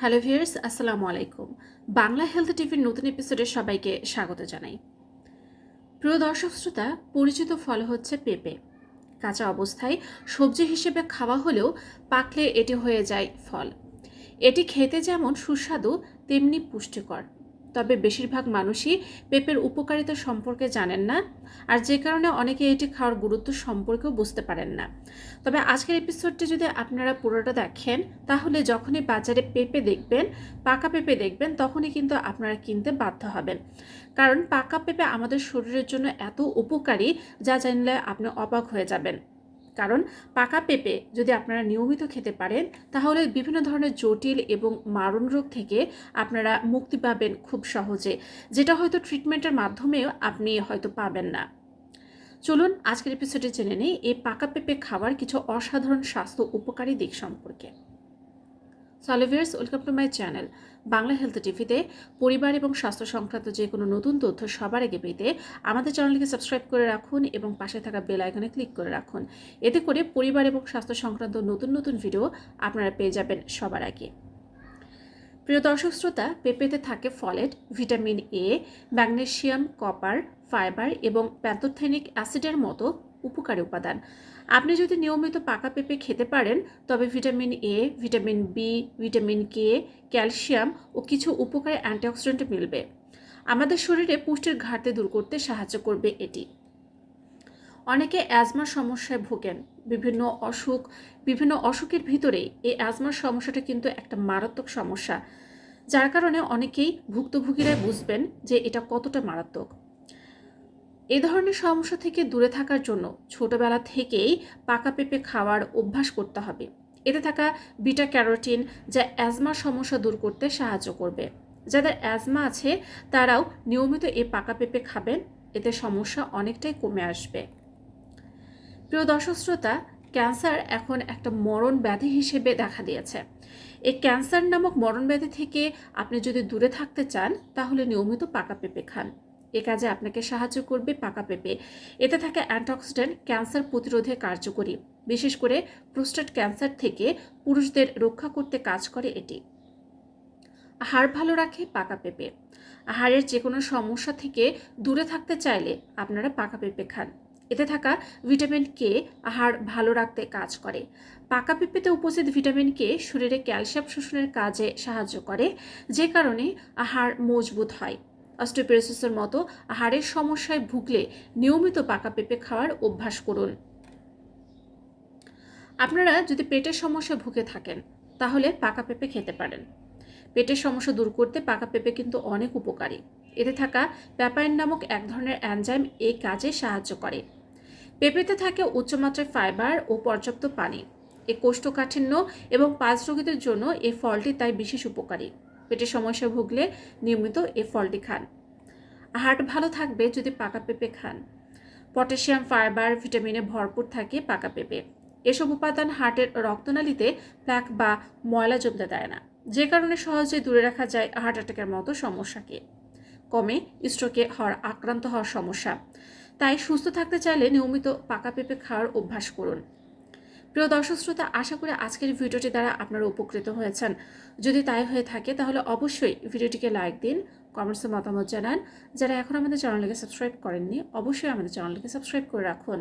Hello viewers, আসসালামু আলাইকুম। Bangla health টিভির নতুন এপিসোডে সবাইকে স্বাগত জানাই। প্রিয় দর্শক শ্রোতা, পরিচিত ফল হচ্ছে পেঁপে। কাঁচা অবস্থায় সবজি হিসেবে খাওয়া হলেও পাকলে এটি হয়ে যায় ফল। এটি খেতে যেমন সুস্বাদু, তেমনি পুষ্টিকর। তবে বেশিরভাগ মানুষই পেঁপের উপকারিতা সম্পর্কে জানেন না, আর যে কারণে অনেকে এটি খাওয়ার গুরুত্ব সম্পর্কেও বুঝতে পারেন না। তবে আজকের এপিসোডটি যদি আপনারা পুরোটা দেখেন, তাহলে যখনই বাজারে পেঁপে দেখবেন, পাকা পেঁপে দেখবেন, তখনই কিন্তু আপনারা কিনতে বাধ্য হবেন। কারণ পাকা পেঁপে আমাদের শরীরের জন্য এত উপকারী, যা জানলে আপনি অবাক হয়ে যাবেন। কারণ পাকা পেঁপে যদি আপনারা নিয়মিত খেতে পারেন, তাহলে বিভিন্ন ধরনের জটিল এবং মারণ রোগ থেকে আপনারা মুক্তি পাবেন খুব সহজে, যেটা হয়তো ট্রিটমেন্টের মাধ্যমেও আপনি হয়তো পাবেন না। চলুন আজকের এপিসোডে জেনে নেই, এই পাকা পেঁপে খাওয়ার কিছু অসাধারণ স্বাস্থ্য উপকারী দিক সম্পর্কে। সলিভিয়ার্স welcome to my channel. Bangla health টিভিতে পরিবার এবং স্বাস্থ্য সংক্রান্ত যে কোনো নতুন তথ্য সবার আগে পেতে আমাদের চ্যানেলকে সাবস্ক্রাইব করে রাখুন এবং পাশে থাকা বেল আইকনে ক্লিক করে রাখুন। এতে করে পরিবার এবং স্বাস্থ্য সংক্রান্ত নতুন নতুন ভিডিও আপনারা পেয়ে যাবেন সবার আগে। প্রিয় দর্শক শ্রোতা, পেঁপেতে থাকে folate, vitamin A magnesium, copper, fibre এবং প্যাথোথেনিক অ্যাসিডের মতো উপকারী উপাদান। আপনি যদি নিয়মিত পাকা পেঁপে খেতে পারেন, তবে vitamin A vitamin B vitamin K calcium ও কিছু উপকারী অ্যান্টিঅক্সিডেন্ট মিলবে। আমাদের শরীরে পুষ্টির ঘাটতি দূর করতে সাহায্য করবে এটি। অনেকে অ্যাজমার সমস্যায় ভোগেন। বিভিন্ন অসুখ, বিভিন্ন অসুখের ভিতরেই এই অ্যাজমার সমস্যাটা কিন্তু একটা মারাত্মক সমস্যা। যার কারণে অনেকেই ভুক্তভোগীরা বুঝবেন যে এটা কতটা মারাত্মক। এ ধরনের সমস্যা থেকে দূরে থাকার জন্য ছোটবেলা থেকেই পাকা পেঁপে খাওয়ার অভ্যাস করতে হবে। এতে থাকা বিটা ক্যারোটিন যা অ্যাজমার সমস্যা দূর করতে সাহায্য করবে। যাদের অ্যাজমা আছে, তারাও নিয়মিত এ পাকা পেঁপে খাবেন, এতে সমস্যা অনেকটাই কমে আসবে। প্রিয় দর্শক শ্রোতা, ক্যান্সার এখন একটা মরণ ব্যাধি হিসেবে দেখা দিয়েছে। এই ক্যান্সার নামক মরণ ব্যাধি থেকে আপনি যদি দূরে থাকতে চান, তাহলে নিয়মিত পাকা পেঁপে খান। এ কাজে আপনাকে সাহায্য করবে পাকা পেঁপে। এতে থাকে অ্যান্টিঅক্সিডেন্ট ক্যান্সার প্রতিরোধে কার্যকরী। বিশেষ করে প্রোস্টেট ক্যান্সার থেকে পুরুষদের রক্ষা করতে কাজ করে এটি। হাড় ভালো রাখে পাকা পেঁপে। হাড়ের যে কোনো সমস্যা থেকে দূরে থাকতে চাইলে আপনারা পাকা পেঁপে খান। এতে থাকা ভিটামিন কে হাড় ভালো রাখতে কাজ করে। পাকা পেঁপেতে উপস্থিত ভিটামিন কে শরীরে ক্যালসিয়াম শোষণের কাজে সাহায্য করে, যে কারণে হাড় মজবুত হয়। অস্টিওপেরোসিসের মতো হাড়ের সমস্যায় ভুগলে নিয়মিত পাকা পেঁপে খাওয়ার অভ্যাস করুন। আপনারা যদি পেটের সমস্যায় ভুগে থাকেন, তাহলে পাকা পেঁপে খেতে পারেন। পেটের সমস্যা দূর করতে পাকা পেঁপে কিন্তু অনেক উপকারী। এতে থাকা প্যাপাইন নামক এক ধরনের অ্যানজাইম এই কাজে সাহায্য করে। পেঁপেতে থাকে উচ্চমাত্রায় ফাইবার ও পর্যাপ্ত পানি। এ কোষ্ঠকাঠিন্য এবং পাঁচ রোগীদের জন্য এই ফলটি তাই বিশেষ উপকারী। পেটের সমস্যা ভুগলে নিয়মিত এই ফলটি খান। হার্ট ভালো থাকবে যদি পাকা পেঁপে খান। পটাশিয়াম, ফাইবার, ভিটামিনে ভরপুর থাকে পাকা পেঁপে। এসব উপাদান হার্টের রক্তনালীতে প্লাক বা ময়লা জমতে দেয় না। যে কারণে সহজে দূরে রাখা যায় হার্ট অ্যাটাকের মতো সমস্যাকে। কমে স্ট্রোকে হওয়ার আক্রান্ত হওয়ার সমস্যা। তাই সুস্থ থাকতে চাইলে নিয়মিত পাকা পেঁপে খাওয়ার অভ্যাস করুন। প্রিয় দর্শক শ্রোতা, আশা করি আজকের ভিডিওটি দ্বারা আপনারা উপকৃত হয়েছেন। যদি তাই হয়ে থাকে, তাহলে অবশ্যই ভিডিওটিকে লাইক দিন কমেন্টসে মতামত জানান। যারা এখন আমাদের চ্যানেলটিকে সাবস্ক্রাইব করেননি, অবশ্যই আমাদের চ্যানেলটিকে সাবস্ক্রাইব করে রাখুন।